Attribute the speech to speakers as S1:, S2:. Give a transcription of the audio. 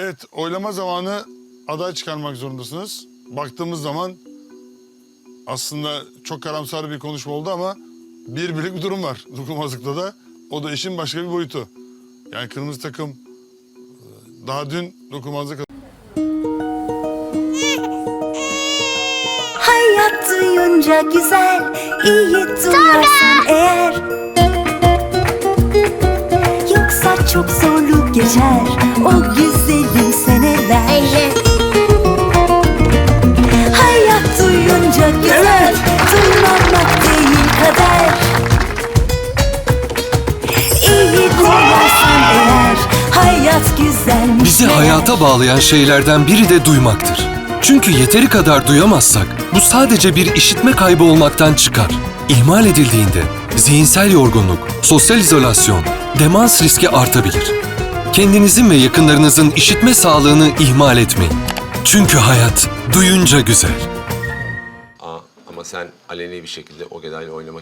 S1: Evet, oylama zamanı aday çıkarmak zorundasınız. Baktığımız zaman aslında çok karamsar bir konuşma oldu ama bir birlik bir durum var dokunmazlıkta da. O da işin başka bir boyutu. Yani kırmızı takım e, daha dün dokunmazlık
S2: Hayat duyunca güzel, iyi duyarsan çok zorluk geçer, o güzelim seneler Hayat duyunca güzel, duymamak değil kader İyi duyarsan eğer, hayat güzelmiş
S3: Bizi
S2: meğer.
S3: hayata bağlayan şeylerden biri de duymaktır. Çünkü yeteri kadar duyamazsak bu sadece bir işitme kaybı olmaktan çıkar. İhmal edildiğinde zihinsel yorgunluk, sosyal izolasyon, demans riski artabilir. Kendinizin ve yakınlarınızın işitme sağlığını ihmal etmeyin. Çünkü hayat duyunca güzel.
S4: Aa, ama sen aleni bir şekilde o gedayla oynamak